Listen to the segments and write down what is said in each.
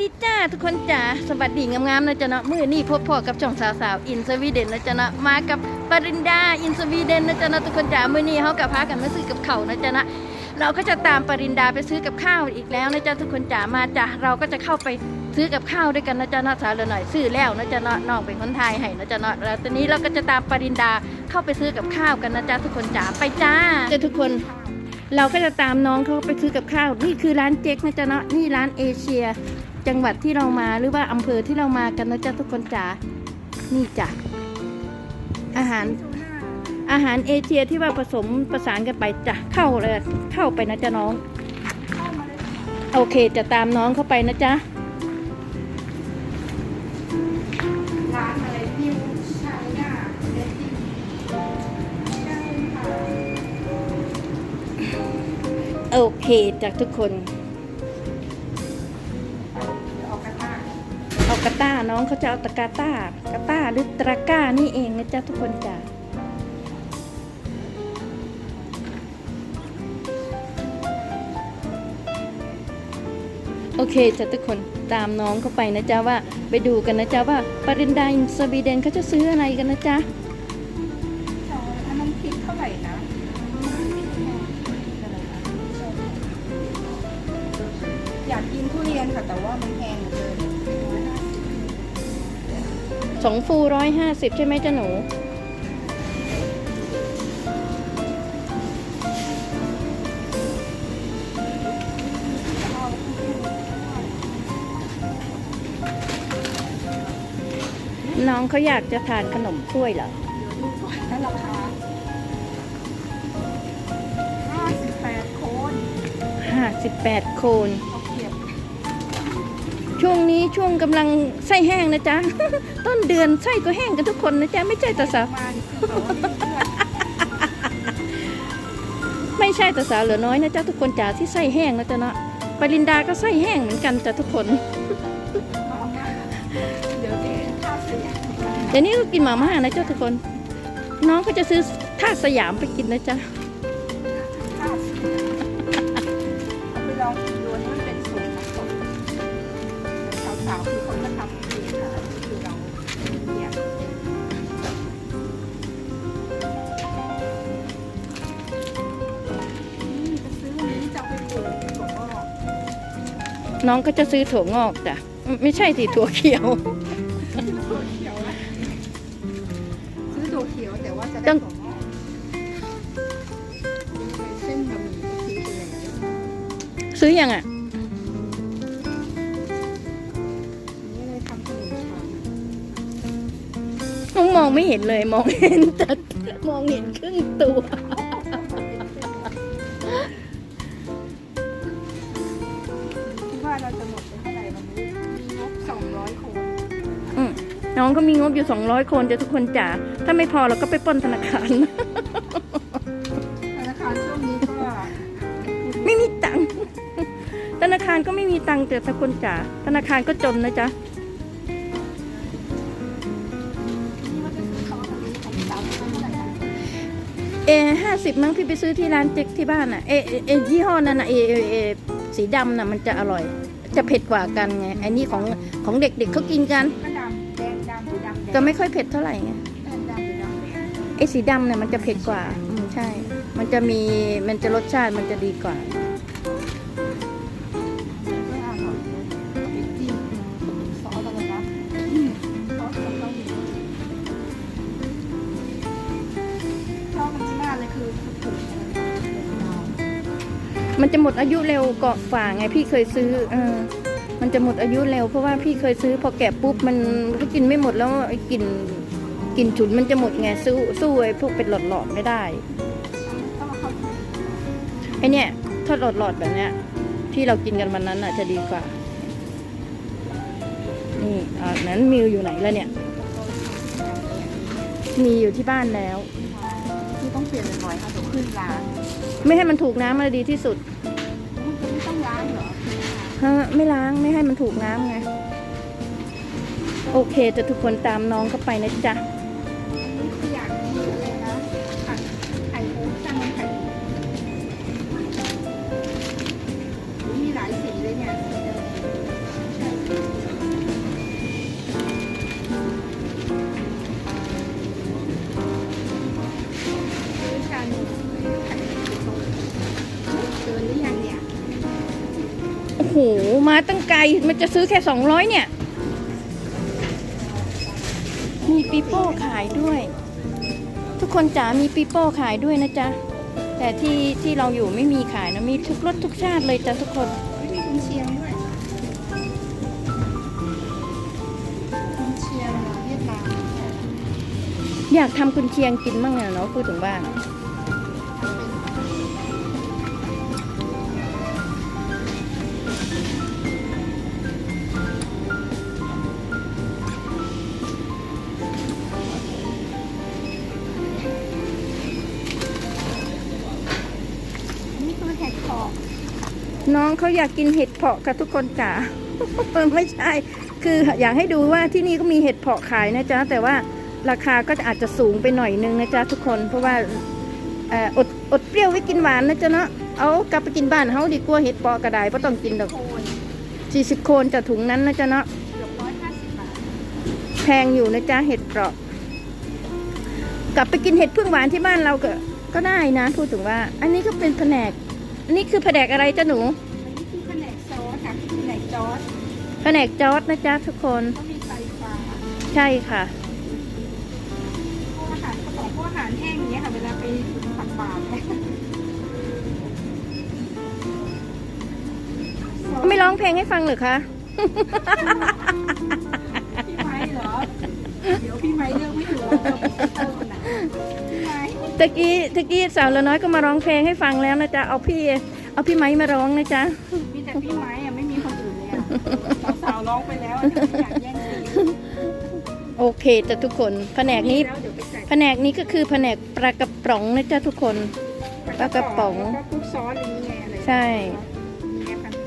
ดีจ้าทุกคนจ๋าสวัสดีงามๆนะจ๊ะเนาะมือนี้พบพ่อกับช่องสาวๆอินสวีเดนนะจ๊ะเนาะมากับปรินดาอินสวีเดนนะจ๊ะเนาะทุกคนจ๋ามือนี้เฮากับพากันมาซื้อกับเขานะจ๊ะเนาะเราก็จะตามปรินดาไปซื้อกับข้าวอีกแล้วนะจ๊ะทุกคนจ๋ามาจ้ะเราก็จะเข้าไปซื้อกับข้าวด้วยกันนะจ๊ะเนาะสาวเหลือหน่อยซื้อแล้วนะจ๊ะเนาะน้องเป็นคนไทยให้นะจ๊ะเนาะแล้วตอนนี้เราก็จะตามปรินดาเข้าไปซื้อกับข้าวกันนะจ๊ะทุกคนจ๋าไปจ้าจ้ะทุกคนเราก็จะตามน้องเขาไปซื้อกับข้าว นี่คือร้านเจ๊กนะจ๊ะเนาะนี่ร้านเอเชีย จังหวัดที่เรามาหรือว่าอำเภอที่เรามากันนะจ๊ะทุกคนจ๋านี่จ้ะอาหาร อาหารเอเชียที่ว่าผสมประสานกันไปจ้ะเข้าเลยเข้าไปนะจ๊ะน้อง โอเคจะตามน้องเข้าไปนะจ๊ะร้านอะไรนิวชาย่าเดดดิ้ได้ค่ะโอเคจากทุกคน ต้าน้องเขาจะเอาตะกาต้ากาต้าหรือตะกร้านี่เองนะจ๊ะทุกคนจ้ะโอเคจ้ะทุกคนตามน้องเข้าไปนะจ๊ะว่า ไปดูกันนะจ๊ะว่าปรินดาอินสวีเดนเขาจะซื้ออะไรกันนะจ๊ะ สองฟูร้อยห้าสิบใช่ไหมจ๊ะหนู น้องเขาอยากจะทานขนมถ้วยเหรอแล้วราคา58โคนห้าสิบแปดโคนเอาเก็บ ช่วงนี้ช่วงกำลังไส้แห้งนะจ๊ะ ต้นเดือนไส้ก็แห้งกันทุกคนนะจ๊ะ ไม่ใช่ต่สาว ไม่ใช่ต่สาวเหลือน้อยนะจ๊ะทุกคนจ๋าที่ไส้แห้งนะจ๊ะเนาะปรินดาก็ไส้แห้งเหมือนกันจ้ะทุกคนเดี๋ยวจะค่าเสียเดี๋ยวนี้ก็กินหมาม่านะจ๊ะทุกคน น้องก็จะซื้อท่าสยามไปกินนะจ๊ะ น้องก็จะซื้อถั่วงอกจ้ะ ไม่ไม่ใช่สิถั่วเขียวถั่วเขียวนะซื้อถั่วเขียวแต่ว่าจะต้ได้อง ถั่วงอกเส้นบะหมี่ก็ซื้อไปแล้วซื้อยังอะ นี่เลยทำขนมปังน้องมองไม่เห็นเลยมองเห็นแต่มองเห็นครึ่งตัว น้องก็มีงบอยู่ 200 คนจะทุกคนจ๋าถ้าไม่พอเราก็ไปปล้นธนาคาร ธนาคารช่วงนี้ก็ไม่มีตังค์ธนาคารก็ไม่มีตังค์แต่ทุกคนจ๋าธนาคารก็จนนะจ๊ะนี่ว่าจะซื้อซอสอันนี้ของสาวเท่าไหร่นะเอห้าสิบมั้งพี่ไปซื้อที่ร้านเจ๊กที่บ้านอะเอเอเอยี่ห้อนั้นนะเอเอเอสีดำน่ะมันจะอร่อย จะเผ็ดกว่ากันไงไอ้นี่ของของเด็กๆเขากินกัน ก็ดำ แดงดำหรือดำแดงก็ไม่ค่อยเผ็ดเท่าไหร่ไงแดงดำหรือดำแดงไอ้สีดำเนี่ยมันจะเผ็ดกว่า อืมใช่ มันจะมีมันจะรสชาติมันจะดีกว่าไม่อร่อยเลยเอาไปจิ้มซอสอะไรนะซอสของเกาหลีชอบมันมากเลยคือถูกอะไรนะมันจะหมดอายุเร็วเกาะฝ่าไงพี่เคยซื้อเออ มันจะหมดอายุเร็วเพราะว่าพี่เคยซื้อพอแกะปุ๊บมันก็กินไม่หมดแล้วไอ้กลิ่นกลิ่นฉุนมันจะหมดไงสู้สู้ไอ้พวกเป็นหลอดๆไม่ได้ต้องเอาเข้าไปไอเนี่ยถ้าหลอดๆแบบเนี้ย ที่เรากินกันวันนั้นอะจะดีกว่า นี่อ่านั้นมิวอยู่ไหนแล้วเนี่ย มีอยู่ที่บ้านแล้ว ที่ต้องเปลี่ยนบ่อยๆค่ะเดี๋ยวขึ้นร้าน ไม่ให้มันถูกน้ำมันดีที่สุด ไม่ล้างไม่ให้มันถูกน้ำไง โอเคจะทุกคนตามน้องเข้าไปนะจ๊ะมีหลายสีเลยเนี่ยเดินหรือยังเนี่ย หมาตั้งไกล มันจะซื้อแค่สองร้อยเนี่ย มีปีโป้ขายด้วย ทุกคนจ๋ามีปีโป้ขายด้วยนะจ๊ะ แต่ที่ที่เราอยู่ไม่มีขายนะ มีทุกรสทุกชาติเลยจ้ะทุกคนไม่มีกุนเชียงด้วยกุนเชียงเวียดนามอยากทำกุนเชียงกินบ้างเนี่ยเนาะพูดถึงบ้านนี่ น้องเขาอยากกินเห็ดเผาะกับทุกคนจ๋าไม่ใช่ คืออยากให้ดูว่าที่นี่ก็มีเห็ดเผาะขายนะจ๊ะ แต่ว่าราคาก็อาจจะสูงไปหน่อยนึงนะจ๊ะทุกคน เพราะว่าอดอดเปรี้ยวไว้กินหวานนะจ๊ะเนาะ เอากลับไปกินบ้านเฮาดีกว่าเห็ดเผาะกระไดเพราะต้องกินดอกโคน40โคนจะถุงนั้นนะจ๊ะเนาะแพงอยู่นะจ๊ะเห็ดเผาะ กลับไปกินเห็ดพึ่งหวานที่บ้านเราก็ก็ได้นะพูดถึงว่า อันนี้ก็เป็นแผนก นนี้คือแผนกอะไรจ๊ะหนูอันนี้คือแผนกซอสค่ะแผนกจอสแผนกจอร์ดนะจ๊ะทุกคน ก็มีไตปลาใช่ค่ะ พวกอาหารกระป๋องพวกอาหารแห้งอย่างเงี้ยค่ะเวลาไปตักบาตรเนี่ยไม่ร้องเพลงให้ฟังเหรือคะ พี่ไม้เหรอ เดี๋ยวพี่ไม้เลือกไม่ถูกว่าจะเป็นเตอร์คนไหนพี่ไม้ ตะกี้ตะกี้สาวละน้อยก็มาร้องเพลงให้ฟังแล้วนะจ๊ะเอาพี่เอาพี่ไม้มาร้องนะจ๊ะมีแต่พี่ไม้อะไม่มีคนอื่นเลยอะสาวๆร้องไปแล้วอะเดี๋ยวไม่อยากแย่งซีนโอเคจ้ะทุกคนแผนกนี้ แล้วเดี๋ยวไปใส่แผนกนี้ก็คือแผนกปลากระป๋องนะจ๊ะทุกคน ปลากระป๋องแล้วก็พวกซอสอะไรอย่างเงี้ยอะไรใช่ มีแอปพันธุ์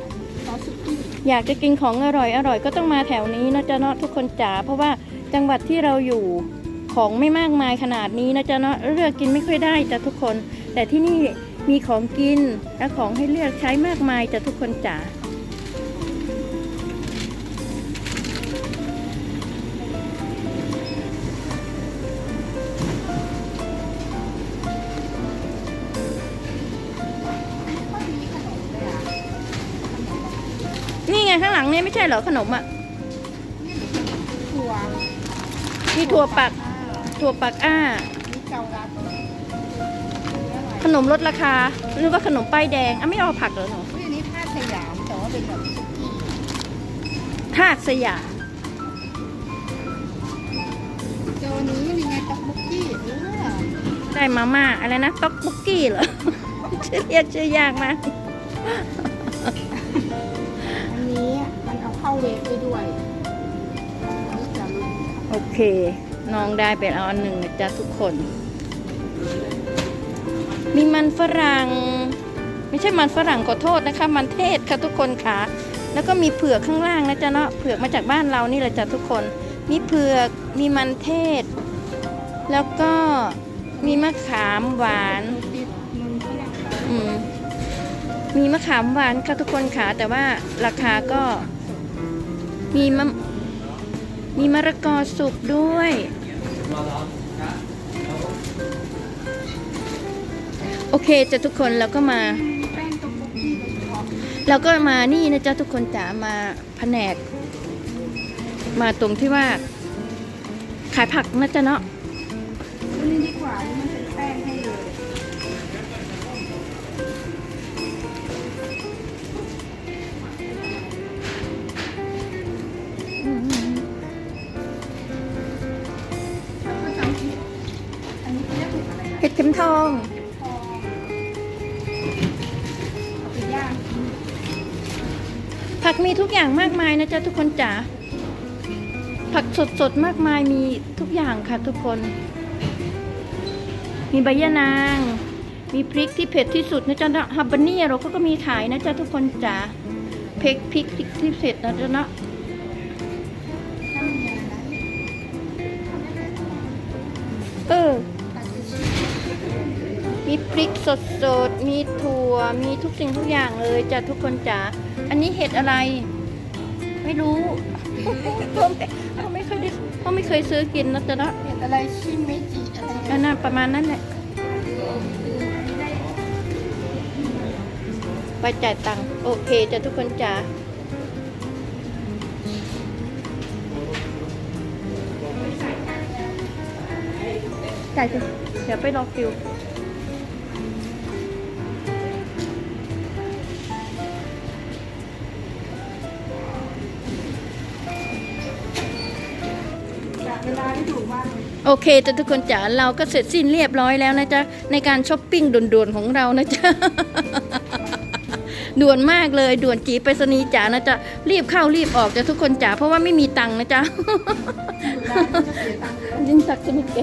ซอสสุกี้อยากจะกินของอร่อยอร่อยก็ต้องมาแถวนี้นะจ๊ะเนาะทุกคนจ๋าเพราะว่าจังหวัดที่เราอยู่ ของไม่มากมายขนาดนี้นะจ๊ะเนาะเลือกกินไม่ค่อยได้จ้ะทุกคน แต่ที่นี่มีของกินและของให้เลือกใช้มากมายจ้ะทุกคนจ๋าก็มีขนมเลยอะนี่ไงข้างหลังเนี่ยไม่ใช่เหรอขนมอะถั่ว มีถั่วปัก ถั่วปักอ้ามีเกาลัดมีอะไรขนมลดราคาหรือว่าขนมป้ายแดงอะไม่เอาผักเหรอหนูอุ้ยอันนี้ท่าสยามแต่ว่าเป็นแบบสุกี้ธาตุสยามเจอนี้มีไงต๊อกบุกกี้เออได้มาม่าอะไรนะต๊อกบุกกี้เหรอ ชื่อเรียกชื่อยากมากอันนี้มันเอาเข้าเวฟได้ด้วยอันนี้จะรู้โอเค น้องได้ไปเอาอันหนึ่งนะจ๊ะทุกคน มีมันฝรั่ง ไม่ใช่มันฝรั่งขอโทษนะคะ มันเทศค่ะทุกคนค่ะ แล้วก็มีเผือกข้างล่างนะจ๊ะเนาะเผือกมาจากบ้านเรานี่แหละจ้ะทุกคน มีเผือกมีมันเทศ แล้วก็มีมะขามหวานติดมึงเขาเรียกอะไรอืมมีมะขามหวานค่ะทุกคนค่ะแต่ว่าราคาก็มีมะมีมะระกอสุกด้วย โอเคจะทุกคนแล้วก็มาแป้งต๊อกบุกกี้โดยเฉพาะเราก็มานี่นะจ๊ะทุกคนจ๋ามาแผนก มาตรงที่ว่า ขายผักนะจ๊ะเนาะนี่ดีกว่า เรียกผิดอะไรนะเห็ดเข็มทองทอง เอาไปย่างกินผักมีทุกอย่างมากมายนะจ๊ะทุกคนจ๋า ผักสดสดๆมากมายมีทุกอย่างค่ะทุกคน มีใบยะนาง มีพริกที่เผ็ดที่สุดนะจ๊ะเนาะฮับบานี่เราก็มีขายนะจ๊ะทุกคนจ๋าเพกพริกที่เผ็ดนะจ๊ะเนาะ พริกสดสดๆมีถั่ว มีทุกสิ่งทุกอย่างเลยจ้ะทุกคนจ๋า อันนี้เห็ดอะไร ไม่รู้เขาไม่เขาไม่เคยได้เขาไม่เคยซื้อกินนะจ๊ะเนาะเห็ดอะไรชิเมจิอะไรอันนั้นประมาณนั้นแหละ ไปจ่ายตังค์โอเคจ้ะทุกคนจ๋าจ่ายจ้ะเดี๋ยวไปรอคิว โอเคจ้ะทุกคนจ๋าเราก็เสร็จสิ้นเรียบร้อยแล้วนะจ๊ะ ในการช้อปปิ้งด่วนๆของเรานะจ๊ะด่วนมากเลยด่วนจีไปรษณีย์จ๋านะจ๊ะรีบเข้ารีบออกจ้ะทุกคนจ๋าเพราะว่าไม่มีตังค์นะจ๊ะเวลาที่จะเสียตังค์เยอะยิงตักจะม่แก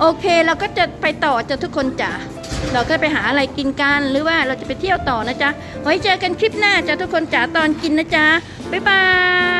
โอเคเราก็จะไปต่อจ้ะทุกคนจ๋าเราก็ไปหาอะไรกินกันหรือว่าเราจะไปเที่ยวต่อนะจ๊ะไว้เจอกันคลิปหน้าจ้ะทุกคนจ๋าตอนกินนะจ๊ะบ๊ายบาย